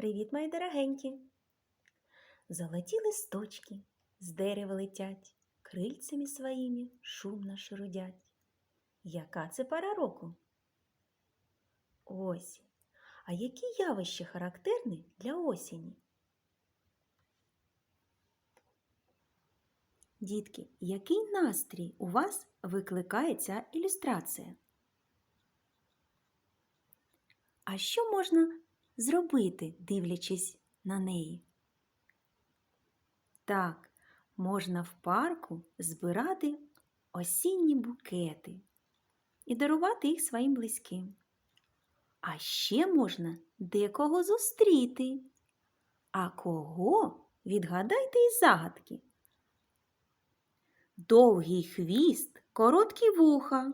Привіт, мої дорогенькі! Золоті листочки з дерева летять, крильцями своїми шумно шурудять. Яка це пора року? Осінь. А які явища характерні для осені? Дітки, який настрій у вас викликає ця ілюстрація? А що можна зробити, дивлячись на неї? Так, можна в парку збирати осінні букети і дарувати їх своїм близьким. А ще можна декого зустріти. А кого відгадайте із загадки? Довгий хвіст, короткі вуха.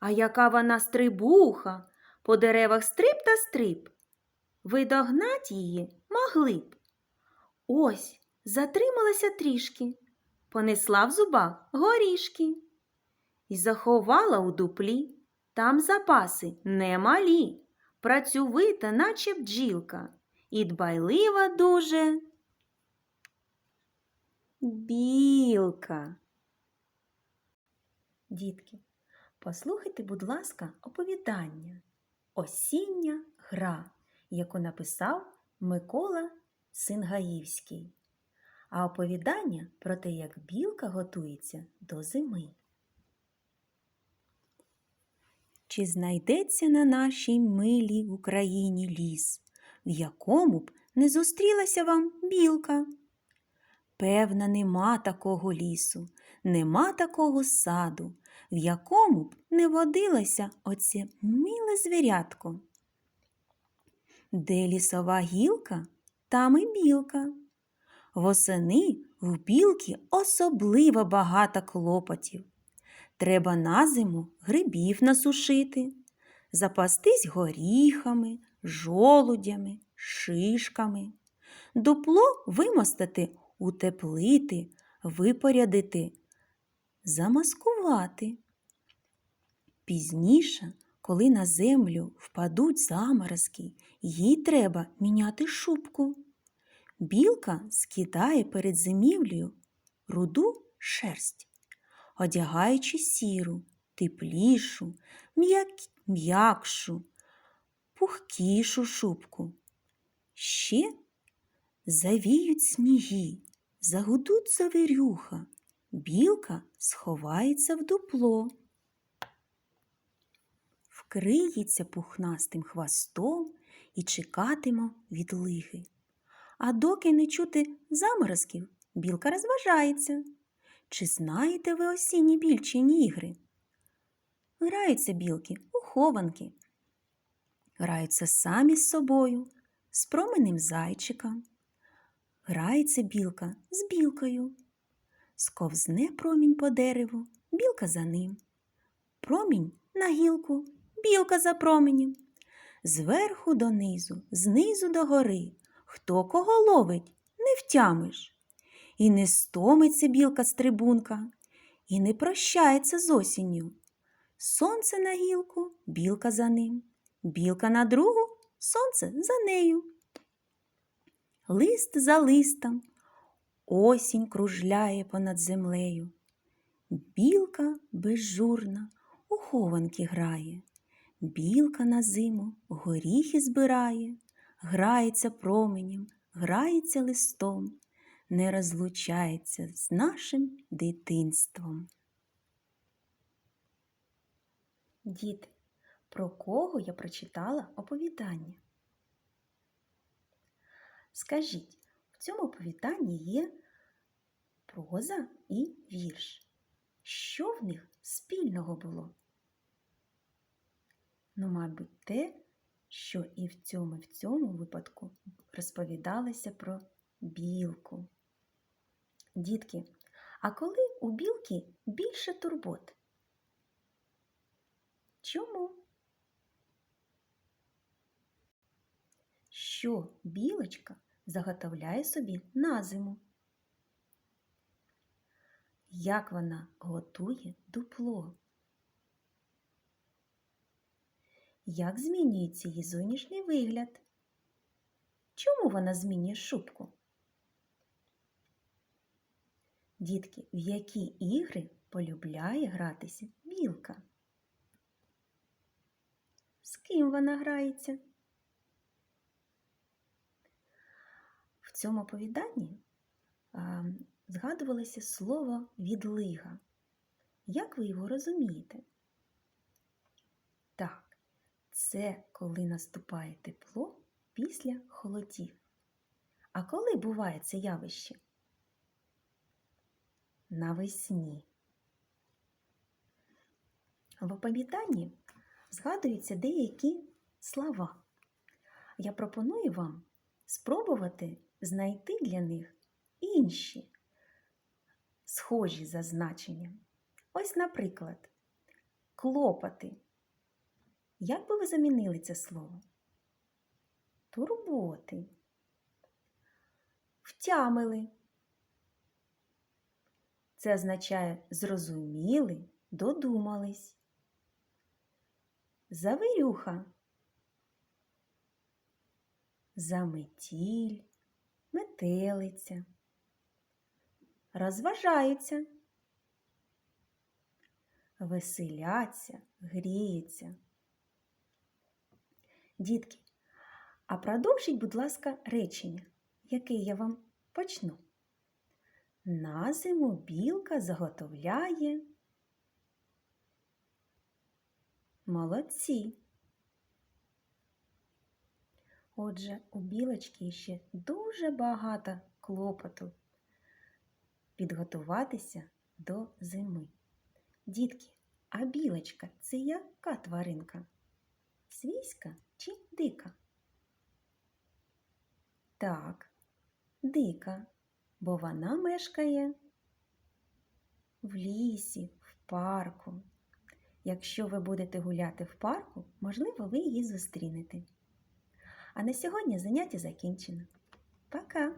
А яка вона стрибуха, по деревах стрип та стрип. Ви догнать її могли б. Ось затрималася трішки, понесла в зубах горішки і заховала у дуплі. Там запаси немалі, працьовита, наче бджілка, і дбайлива дуже білка. Дітки, послухайте, будь ласка, оповідання Осіння гра, яку написав Микола Сингаївський. А оповідання про те, як білка готується до зими. Чи знайдеться на нашій милій Україні ліс, в якому б не зустрілася вам білка? Певна, нема такого лісу, нема такого саду, в якому б не водилося оце миле звірятко. Де лісова гілка, там і білка. Восени в білки особливо багато клопотів. Треба на зиму грибів насушити, запастись горіхами, жолудями, шишками, дупло вимостити, утеплити, випорядити, замаскувати. Пізніше, коли на землю впадуть заморозки, їй треба міняти шубку. Білка скидає перед зимівлею руду шерсть одягаючи сіру, теплішу, м'як- м'якшу, пухкішу шубку. Ще завіють сніги, загудуть завірюха, білка сховається в дупло, вкриється пухнастим хвостом і чекатиме відлиги. А доки не чути заморозків, білка розважається. Чи знаєте ви осінні більчині ігри? Граються білки у хованки, граються самі з собою, з променем зайчика. Грається білка з білкою. Сковзне промінь по дереву, білка за ним. Промінь на гілку, білка за променем. Зверху донизу, знизу до гори. Хто кого ловить, не втямиш. І не стомиться білка стрибунка, і не прощається з осінню. Сонце на гілку, білка за ним, білка на другу, сонце за нею. Лист за листом, осінь кружляє понад землею. Білка безжурна у хованки грає, білка на зиму горіхи збирає, грається променем, грається листом не розлучається з нашим дитинством. Діти, про кого я прочитала оповідання? Скажіть, в цьому оповіданні є проза і вірш. Що в них спільного було? Ну, мабуть, те, що і в цьому, в цьому випадку розповідалося про білку. Дітки, а коли у білки більше турбот? Чому? Що білочка заготовляє собі на зиму? Як вона готує дупло? Як змінюється її зовнішній вигляд? Чому вона змінює шубку? Дітки, в які ігри полюбляє гратися білка? З ким вона грається? В цьому оповіданні згадувалося слово відлига. Як ви його розумієте? Це коли наступає тепло після холодів. А коли буває це явище? Навесні. В оповіданні згадуються деякі слова. Я пропоную вам спробувати знайти для них інші схожі за значенням. Ось, наприклад, клопоти. Як би ви замінили це слово? Турботи. Втямили. Це означає зрозуміли, додумались. Завирюха. Заметіль, метелиця. Розважаються. Веселяться, гріються. Дітки, а продовжіть, будь ласка, речення, яке я вам почну. На зиму білка заготовляє. Молодці. Отже, у білочки ще дуже багато клопоту підготуватися до зими. Дітки, а білочка це яка тваринка? Свійська чи дика? Так, дика, бо вона мешкає в лісі, в парку. Якщо ви будете гуляти в парку, можливо, ви її зустрінете. А на сьогодні заняття закінчено. Пока!